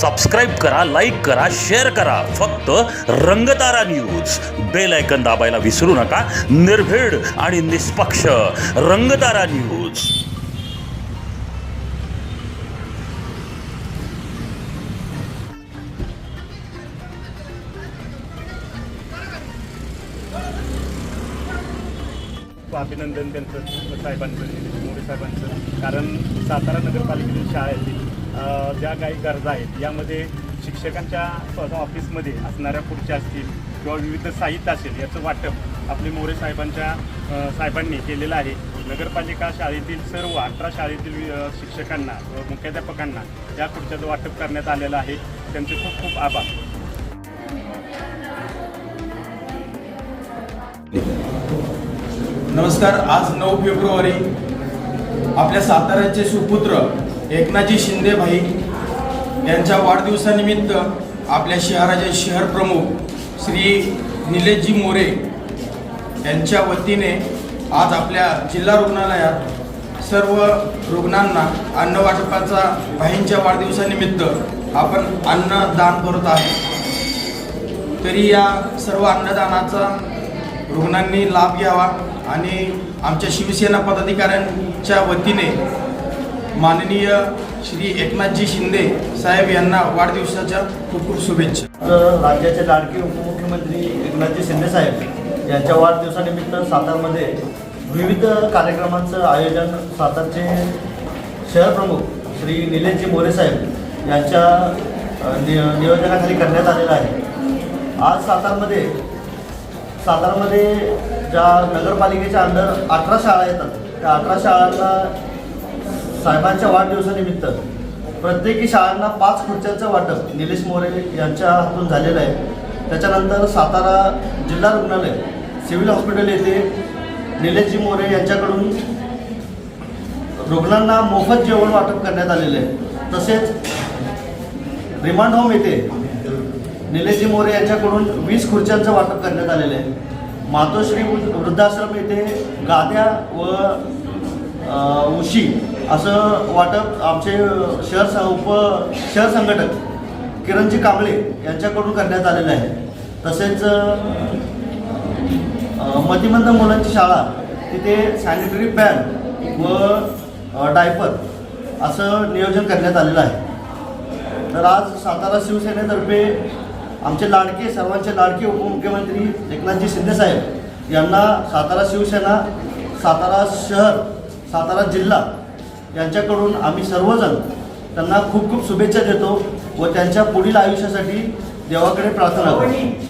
Subscribe करा like करा share करा. फक्त रंगतारा न्यूज बेल ऐकन दाबायला विसरू नका. निर्भीड आणि निष्पक्ष रंगतारा न्यूज अभिनंदन त्यांचं साहेबांचं मोठे मोरे साहेबांचं. कारण सातारा नगरपालिकेतील शाळा अ, ज्या काही गरजा आहेत यामध्ये शिक्षकांच्या ऑफिसमध्ये असणाऱ्या खुर्च्या असतील किंवा विविध साहित्य असेल याचं वाटप आपले मोरे साहेबांच्या साहेबांनी केलेलं आहे. नगरपालिका शाळेतील सर्व अठरा शाळेतील शिक्षकांना व मुख्याध्यापकांना या खुर्च्याचं वाटप करण्यात आलेलं आहे. त्यांचे खूप खूप आभार. नमस्कार. आज नऊ फेब्रुवारी. आपल्या साताऱ्याचे सुपुत्र एकनाथजी शिंदे भाई यांच्या वाढदिवसानिमित्त आपल्या शहराचे शहर प्रमुख श्री निलेशजी मोरे यांच्या वतीने आज आपल्या जिल्हा रुग्णालयात सर्व रुग्णांना अन्न वाटपाचा भाईंच्या वाढदिवसानिमित्त आपण अन्नदान करत आहे. तरी या सर्व अन्नदानाचा रुग्णांनी लाभ घ्यावा आणि आमच्या शिवसेना पदाधिकाऱ्यांच्या वतीने माननीय श्री एकनाथजी शिंदे साहेब यांना वाढदिवसाच्या खूप खूप शुभेच्छा राज्याचे लाडके उपमुख्यमंत्री एकनाथजी शिंदेसाहेब यांच्या वाढदिवसानिमित्त सातारमध्ये विविध कार्यक्रमांचं आयोजन सातारचे शहर प्रमुख श्री निलेशजी मोरे साहेब यांच्या नि नियोजनाखाली करण्यात आलेलं आहे. आज सातारमध्ये सातारमध्ये ज्या नगरपालिकेच्या अंडर अठरा शाळा येतात त्या अठरा शाळांना साहेबांच्या वाढदिवसानिमित्त प्रत्येकी शाळांना पाच खुर्च्यांचं वाटप निलेश मोरे यांच्या हातून झालेलं आहे. त्याच्यानंतर सातारा जिल्हा रुग्णालय सिव्हिल हॉस्पिटल येथे निलेशजी मोरे यांच्याकडून रुग्णांना मोफत जेवण वाटप करण्यात आलेलं आहे. तसेच रिमांड होम येथे निलेशजी मोरे यांच्याकडून वीस खुर्च्यांचं वाटप करण्यात आलेलं आहे. मातोश्री वृद्धाश्रम येथे गाद्या व उशी असं वाटप आमचे शहर स- उप शहर संघटक किरणजी कांबळे यांच्याकडून करण्यात आलेलं आहे. तसेच मतिमंद मुलांची शाळा तिथे सॅनिटरी पॅड व डायपर असं नियोजन करण्यात आलेलं आहे. तर आज सातारा शिवसेनेतर्फे आमचे लाडके सर्वांचे लाडके उपमुख्यमंत्री एकनाथजी शिंदेसाहेब यांना सातारा शिवसेना सातारा शहर सातारा जिल्हा यांच्याकडून आम्ही सर्वजण त्यांना खूप खूप शुभेच्छा देतो व त्यांच्या पुढील आयुष्यासाठी देवाकडे प्रार्थना करतो.